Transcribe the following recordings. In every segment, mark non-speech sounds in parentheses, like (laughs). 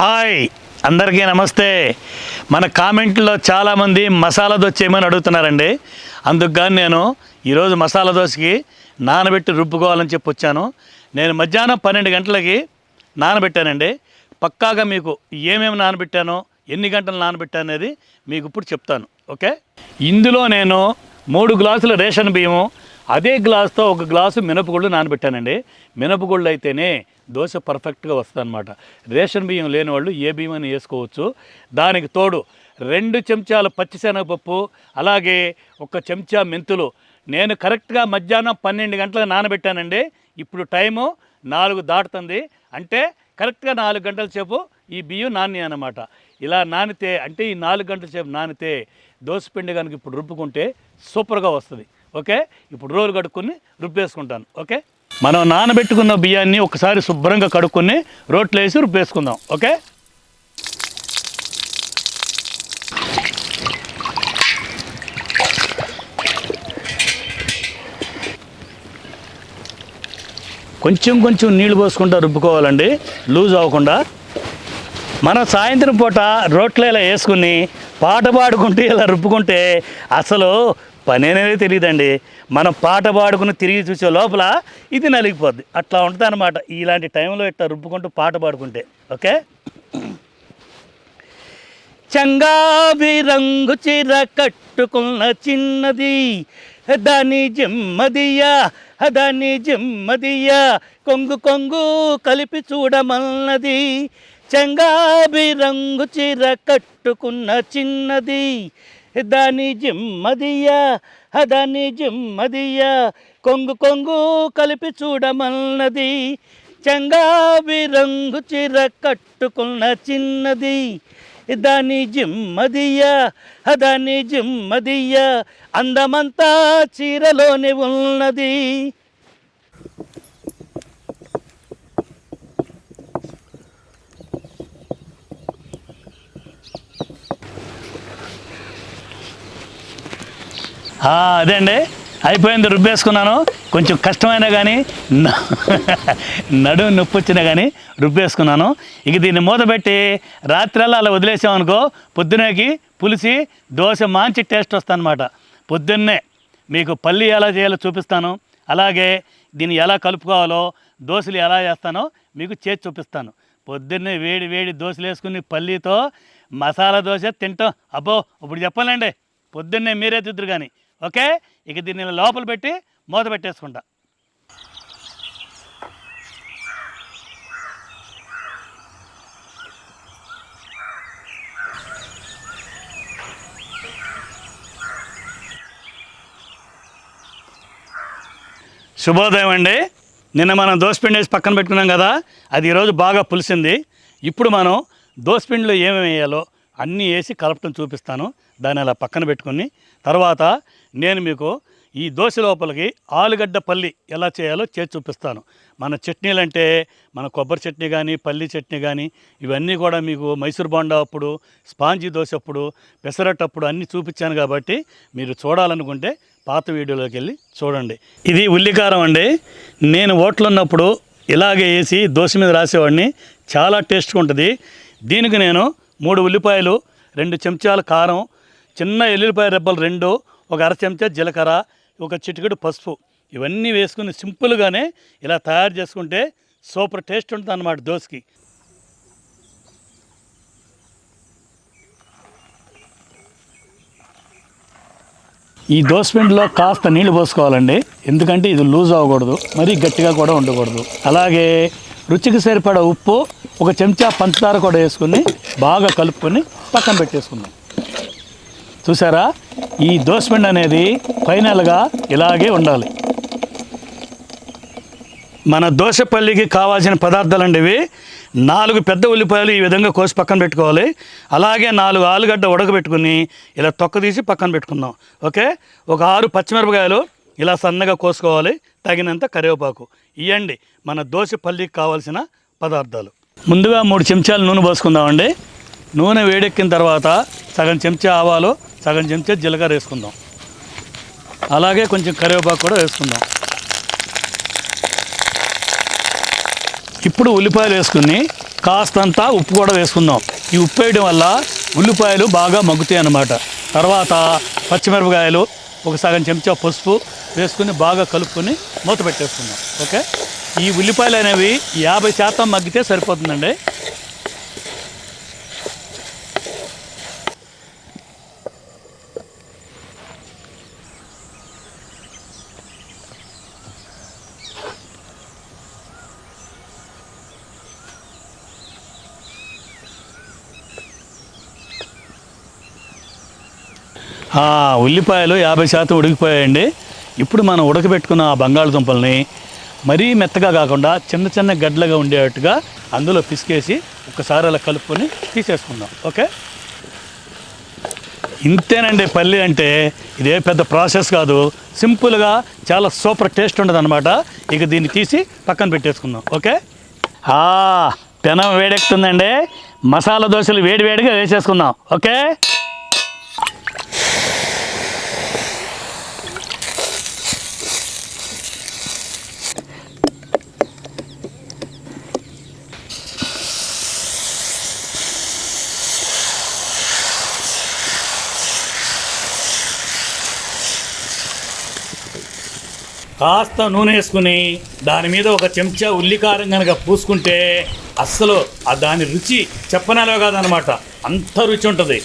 Hi అందరికీ నమస్తే. మన కామెంట్లో చాలామంది మసాలా దోశ చేయమని అడుగుతున్నారండి. అందుకు కానీ నేను ఈరోజు మసాలా దోశకి నానబెట్టి రుబ్బుకోవాలని చెప్పి వచ్చాను. నేను మధ్యాహ్నం పన్నెండు గంటలకి నానబెట్టానండి. పక్కాగా మీకు ఏమేమి నానబెట్టానో ఎన్ని గంటలు నానబెట్టాను అనేది మీకు ఇప్పుడు చెప్తాను. ఓకే? ఇందులో నేను మూడు గ్లాసుల రేషన్ బియ్యము అదే గ్లాస్తో ఒక గ్లాసు మినపగుళ్ళు నానబెట్టానండి. మినపగుళ్ళు అయితేనే దోశ పర్ఫెక్ట్గా వస్తుందన్నమాట. రేషన్ బియ్యం లేని వాళ్ళు ఏ బియ్యం అని వేసుకోవచ్చు. దానికి తోడు రెండు చెంచాల పచ్చిశనగపప్పు అలాగే ఒక చెంచా మెంతులు. నేను కరెక్ట్గా మధ్యాహ్నం పన్నెండు గంటలకు నానబెట్టానండి. ఇప్పుడు టైము నాలుగు దాటుతుంది. అంటే కరెక్ట్గా నాలుగు గంటల సేపు ఈ బియ్యం నాని అనమాట ఇలా నానితే అంటే ఈ నాలుగు గంటల సేపు నానితే దోసపిండి కనుక ఇప్పుడు రుబ్బుకుంటే సూపర్గా వస్తుంది. ఓకే? ఇప్పుడు రోలు కడుక్కొని రుబ్బేసుకుంటాను ఓకే? మనం నానబెట్టుకున్న బియ్యాన్ని ఒకసారి శుభ్రంగా కడుక్కొని రోట్లో వేసి రుబ్బేసుకుందాం ఓకే? కొంచెం కొంచెం నీళ్ళు పోసుకుంటా రుబ్బుకోవాలండి లూజ్ అవ్వకుండా. మనం సాయంత్రం పూట రోట్లో ఇలా వేసుకుని పాట పాడుకుంటూ ఇలా రుబ్బుకుంటే అసలు పని అనేది తెలియదండి మనం పాట పాడుకుని తిరిగి చూసే లోపల ఇది నలిగిపోద్ది. అట్లా ఉంటుంది అనమాట ఇలాంటి టైంలో ఇట్లా రుబ్బుకుంటూ పాట పాడుకుంటే. ఓకే? చంగావి రంగు చీర కట్టుకున్న చిన్నది. దాని జిమ్మదియా దాని జిమ్మదియా కొంగు కొంగు కలిపి చూడమన్నది. చంగాబి రంగు చీర కట్టుకున్న చిన్నది. దాని జిమ్మదియా దాని జిమ్మదియా కొంగు కొంగు కలిపి చూడమన్నది. చంగాబి రంగు చీర కట్టుకున్న చిన్నది. దాని జిమ్మదియా దాని జిమ్మదియా అందమంతా చీరలోనే ఉన్నది. అదే అండి. అయిపోయింది రుబ్బేసుకున్నాను. కొంచెం కష్టమైనా కానీ నడుము (laughs) నొప్పి వచ్చినా కానీ రుబ్బేసుకున్నాను. ఇక దీన్ని మూతపెట్టి రాత్రల్లో రాత్రల్లా అలా వదిలేసామనుకో పొద్దునేకి పులిసి దోశ మంచి టేస్ట్ వస్తుందన్నమాట. పొద్దున్నే మీకు పల్లి ఎలా చేయాలో చూపిస్తాను. అలాగే దీన్ని ఎలా కలుపుకోవాలో దోశలు ఎలా చేస్తానో మీకు చేసి చూపిస్తాను. పొద్దున్నే వేడి వేడి దోశలు వేసుకుని పల్లీతో మసాలా దోశ తింటాం. అబ్బో ఇప్పుడు చెప్పాలండి. పొద్దున్నే మీరే తిద్దరు కానీ ఓకే? ఇక దీన్ని లోపల పెట్టి మూత పెట్టేసుకుంటా. శుభోదయం అండి. నిన్న మనం దోసపిండి వేసి పక్కన పెట్టుకున్నాం కదా అది ఈరోజు బాగా పులిసింది. ఇప్పుడు మనం దోసపిండిలో ఏమేమి వేయాలో అన్నీ వేసి కలపటం చూపిస్తాను. దాన్ని అలా పక్కన పెట్టుకుని తర్వాత నేను మీకు ఈ దోశ లోపలికి ఆలుగడ్డ పల్లి ఎలా చేయాలో చేసి చూపిస్తాను. మన చట్నీలు అంటే మన కొబ్బరి చట్నీ కానీ పల్లి చట్నీ కానీ ఇవన్నీ కూడా మీకు మైసూర్ బోండా అప్పుడు స్పాంజీ దోశ అప్పుడు పెసరట్టప్పుడు అన్నీ చూపించాను కాబట్టి మీరు చూడాలనుకుంటే పాత వీడియోలోకి వెళ్ళి చూడండి. ఇది ఉల్లికారం అండి. నేను ఓట్లున్నప్పుడు ఇలాగే వేసి దోశ మీద రాసేవాడిని. చాలా టేస్ట్గా ఉంటుంది. దీనికి నేను మూడు ఉల్లిపాయలు రెండు చెంచాల కారం చిన్న ఎల్లుల్లిపాయ రెబ్బలు రెండు ఒక అర చెంచా జీలకర్ర ఒక చిటికెడు పసుపు. ఇవన్నీ వేసుకుని సింపుల్గానే ఇలా తయారు చేసుకుంటే సూపర్ టేస్ట్ ఉంటుంది అన్నమాట దోశకి. ఈ దోసపిండిలో కాస్త నీళ్ళు పోసుకోవాలండి. ఎందుకంటే ఇది లూజ్ అవ్వకూడదు. మరీ గట్టిగా కూడా ఉండకూడదు. అలాగే రుచికి సరిపడా ఉప్పు ఒక చెంచా పంచదార కూడా వేసుకుని బాగా కలుపుకొని పక్కన పెట్టేసుకుందాం. చూసారా ఈ దోసపిండి అనేది ఫైనల్గా ఇలాగే ఉండాలి. మన దోశపల్లికి కావాల్సిన పదార్థాలు అండి ఇవి నాలుగు పెద్ద ఉల్లిపాయలు ఈ విధంగా కోసి పక్కన పెట్టుకోవాలి. అలాగే నాలుగు ఆలుగడ్డ ఉడకబెట్టుకుని ఇలా తొక్క తీసి పక్కన పెట్టుకుందాం. ఓకే? ఒక ఆరు పచ్చిమిరపకాయలు ఇలా సన్నగా కోసుకోవాలి. తగినంత కరివేపాకు. ఇవ్వండి మన దోశపల్లికి కావాల్సిన పదార్థాలు. ముందుగా మూడు చెంచాలు నూనె పోసుకుందామండి. నూనె వేడెక్కిన తర్వాత సగం చెంచా ఆవాలు సగం చెంచా జీలకర్ర వేసుకుందాం. అలాగే కొంచెం కరివేపాకు కూడా వేసుకుందాం. ఇప్పుడు ఉల్లిపాయలు వేసుకుని కాస్తంత ఉప్పు కూడా వేసుకుందాం. ఈ ఉప్పు వేయడం వల్ల ఉల్లిపాయలు బాగా మగ్గుతాయి అన్నమాట. తర్వాత పచ్చిమిరపకాయలు ఒక సగం చెంచా పసుపు వేసుకుని బాగా కలుపుకొని మూత పెట్టేసుకుందాం. ఓకే? ఈ ఉల్లిపాయలు అనేవి యాభై శాతం మగ్గితే సరిపోతుందండి. ఆ ఉల్లిపాయలు యాభై శాతం ఉడికిపోయాయండి. ఇప్పుడు మనం ఉడకబెట్టుకున్న ఆ బంగాళదుంపల్ని మరీ మెత్తగా కాకుండా చిన్న చిన్న గడ్డలుగా ఉండేటట్టుగా అందులో పిసికేసి ఒకసారి అలా కలుపుకొని తీసేసుకుందాం. ఓకే? ఇంతేనండి పల్లి అంటే ఇదే పెద్ద ప్రాసెస్ కాదు. సింపుల్గా చాలా సూపర్ టేస్ట్ ఉండదన్నమాట. ఇక దీన్ని తీసి పక్కన పెట్టేసుకుందాం. ఓకే? పెనం వేడెక్కుతుందండి. మసాలా దోశలు వేడి వేడిగా వేసేసుకుందాం. ఓకే? కాస్త నూనె వేసుకుని దాని మీద ఒక చెంచా ఉల్లికారం కనుక పూసుకుంటే అస్సలు ఆ దాని రుచి చెప్పనలో కాదనమాట అంత రుచి ఉంటుంది.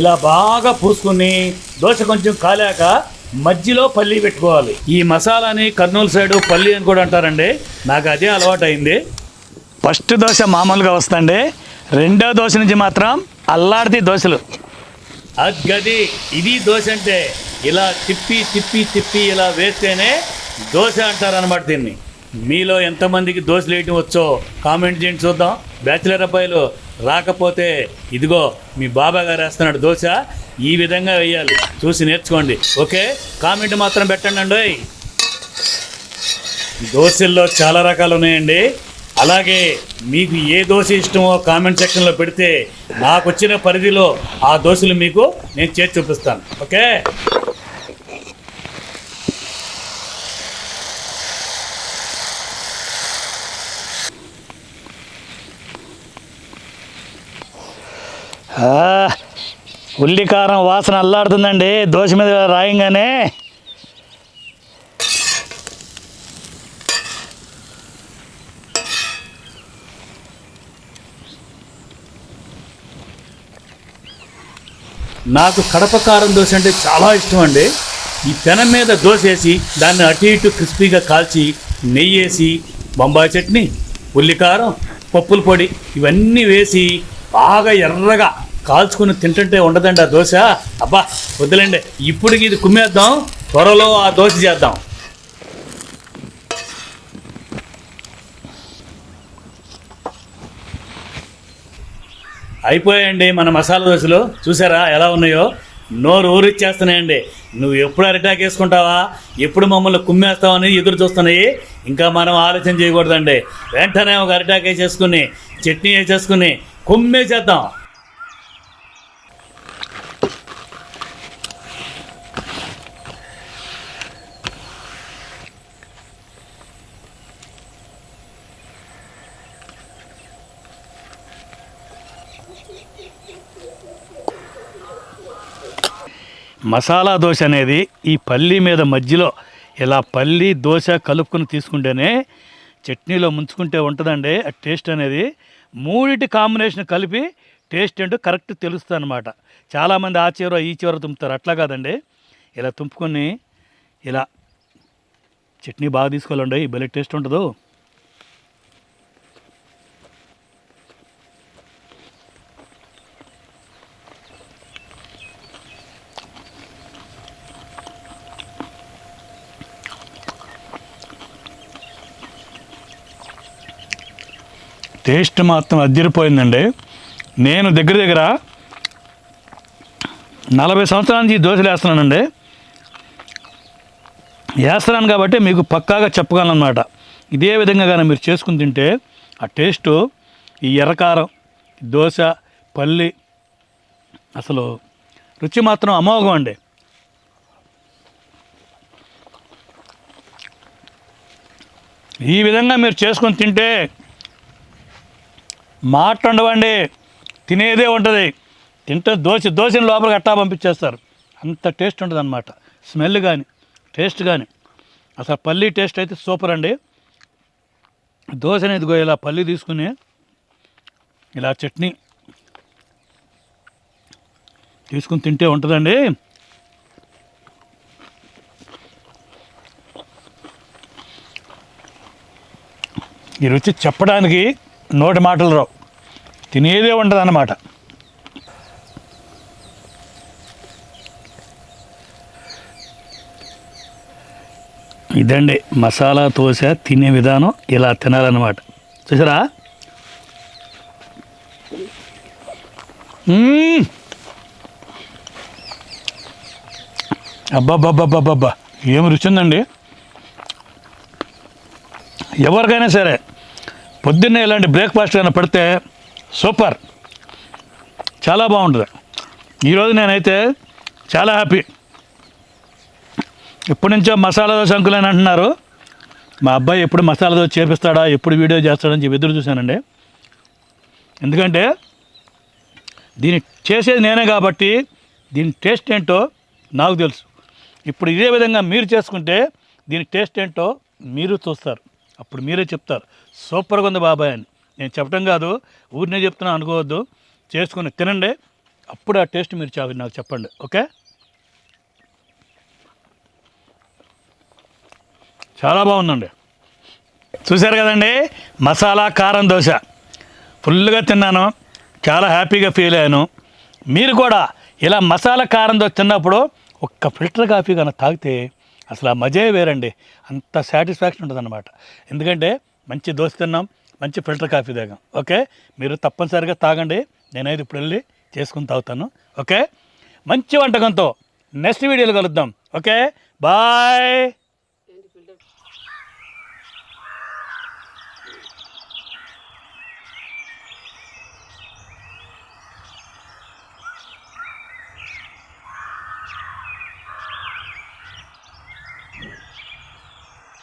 ఇలా బాగా పూసుకుని దోశ కొంచెం కాలాక మధ్యలో పల్లి పెట్టుకోవాలి. ఈ మసాలాని కర్నూలు సైడు పల్లి అని కూడా అంటారండి. నాకు అదే అలవాటు అయింది ఫస్ట్ దోశ మామూలుగా వస్తుంది రెండో దోశ నుంచి మాత్రం అల్లాడితే దోశలు. అద్గది ఇది దోశ అంటే ఇలా తిప్పి తిప్పి తిప్పి ఇలా వేస్తేనే దోశ అంటారు అనమాట దీన్ని. మీలో ఎంతమందికి దోశలు వేయటం వచ్చో కామెంట్ చేయండి చూద్దాం. బ్యాచిలర్ అబ్బాయిలు రాకపోతే ఇదిగో మీ బాబా గారు వేస్తున్నాడు దోశ ఈ విధంగా వేయాలి. చూసి నేర్చుకోండి. ఓకే? కామెంట్ మాత్రం పెట్టండి అండి. దోశల్లో చాలా రకాలు ఉన్నాయండి. అలాగే మీకు ఏ దోశ ఇష్టమో కామెంట్ సెక్షన్లో పెడితే నాకు వచ్చిన పరిధిలో ఆ దోశలు మీకు నేను చేసి చూపిస్తాను. ఓకే? ఉల్లికారం వాసన అల్లాడుతుందండి. దోశ మీద రాయంగానే నాకు కడప కారం దోశ అంటే చాలా ఇష్టం అండి. ఈ పెనం మీద దోశ వేసి దాన్ని అటు ఇటు క్రిస్పీగా కాల్చి నెయ్యి వేసి బొంబాయి చట్నీ ఉల్లికారం పప్పుల పొడి ఇవన్నీ వేసి బాగా ఎర్రగా కాల్చుకుని తింటుంటే ఉండదండి ఆ దోశ. అబ్బా వద్దులేండి. ఇప్పటికి ఇది కుమ్మేద్దాం త్వరలో ఆ దోశ చేద్దాం. అయిపోయాయండి మన మసాలా దోశలు. చూసారా ఎలా ఉన్నాయో? నోరు ఊరిచ్చేస్తున్నాయండి. నువ్వు ఎప్పుడు అరిటాక్ వేసుకుంటావా? ఎప్పుడు మమ్మల్ని కుమ్మేస్తావని ఎదురు చూస్తున్నాయి. ఇంకా మనం ఆలోచన చేయకూడదండి. వెంటనే ఒక అరిటాక్ వేసేసుకుని చట్నీ వేసేసుకుని కుమ్మేసేద్దాం మసాలా దోశ అనేది ఈ పల్లి మీద మధ్యలో ఇలా పల్లి దోశ కలుపుకొని తీసుకుంటేనే చట్నీలో ముంచుకుంటే ఉంటుందండి. ఆ టేస్ట్ అనేది మూడిటి కాంబినేషన్ కలిపి టేస్ట్ ఏంటో కరెక్ట్ తెలుస్తుంది అనమాట చాలామంది ఆ చివర ఈ చివర తుంపుతారు. అట్లా కాదండి. ఇలా తుంపుకొని ఇలా చట్నీ బాగా తీసుకోవాలండి. ఈ భలే టేస్ట్ ఉండదు టేస్ట్ మాత్రం అదిరిపోయిందండి. నేను దగ్గర దగ్గర నలభై సంవత్సరాల నుంచి ఈ దోశలు వేస్తున్నానండి. వేస్తున్నాను కాబట్టి మీకు పక్కాగా చెప్పగలను అనమాట ఇదే విధంగా కానీ మీరు చేసుకుని తింటే ఆ టేస్టు ఈ ఎర్రకారం దోశ పల్లి అసలు రుచి మాత్రం అమోఘం అండి. ఈ విధంగా మీరు చేసుకొని తింటే మాట ఉండవండి తినేదే ఉంటుంది. తింటే దోశ దోశని లోపలికి అట్టా పంపించేస్తారు. అంత టేస్ట్ ఉంటుంది అనమాట స్మెల్ కానీ టేస్ట్ కానీ అసలు పల్లి టేస్ట్ అయితే సూపర్ అండి. దోశ అనేది ఇదిగో ఇలా పల్లి తీసుకుని ఇలా చట్నీ తీసుకుని తింటే ఉంటుందండి. ఈ రుచి చెప్పడానికి నోటి మాటలు రావు. తినేదే ఉండదు అన్నమాట ఇదండి మసాలా దోశ తినే విధానం ఇలా తినాలన్నమాట. చూసారా? అబ్బాబ్బాబ్బాబ్బాబ్బా ఏమి ఏం రుచి ఉందండి? ఎవరికైనా సరే. పొద్దున్నే ఇలాంటి బ్రేక్ఫాస్ట్ అయినా పెడితే సూపర్. చాలా బాగుంటుంది ఈరోజు నేనైతే చాలా హ్యాపీ. ఎప్పటి నుంచో మసాలా దోశ అంకులని అని అంటున్నారు. మా అబ్బాయి ఎప్పుడు మసాలా దోశ చేపిస్తాడా ఎప్పుడు వీడియో చేస్తాడని చెప్పి ఎదురు చూశానండి. ఎందుకంటే దీన్ని చేసేది నేనే కాబట్టి దీని టేస్ట్ ఏంటో నాకు తెలుసు. ఇప్పుడు ఇదే విధంగా మీరు చేసుకుంటే దీని టేస్ట్ ఏంటో మీరు చూస్తారు. అప్పుడు మీరే చెప్తారు. సూపర్గా ఉంది బాబాయ్ అని. నేను చెప్పడం కాదు ఊరినే చెప్తున్నా అనుకోవద్దు. చేసుకుని తినండి. అప్పుడు ఆ టేస్ట్ మీరు చా- నాకు చెప్పండి. ఓకే? చాలా బాగుందండి. చూశారు కదండి? మసాలా కారం దోశ. ఫుల్గా తిన్నాను. చాలా హ్యాపీగా ఫీల్ అయ్యాను. మీరు కూడా ఇలా మసాలా కారం దోశ తిన్నప్పుడు ఒక్క ఫిల్టర్ కాఫీ కనుక తాగితే అసలు ఆ మజే వేరండి. అంత సాటిస్ఫాక్షన్ ఉంటుందన్నమాట. ఎందుకంటే మంచి దోశ తిన్నాం మంచి ఫిల్టర్ కాఫీ తాగాం. ఓకే? మీరు తప్పనిసరిగా తాగండి. నేనైతే ఇప్పుడు వెళ్ళి చేసుకుని తాగుతాను. ఓకే? మంచి వంటకంతో నెక్స్ట్ వీడియోలో కలుద్దాం. ఓకే? బాయ్!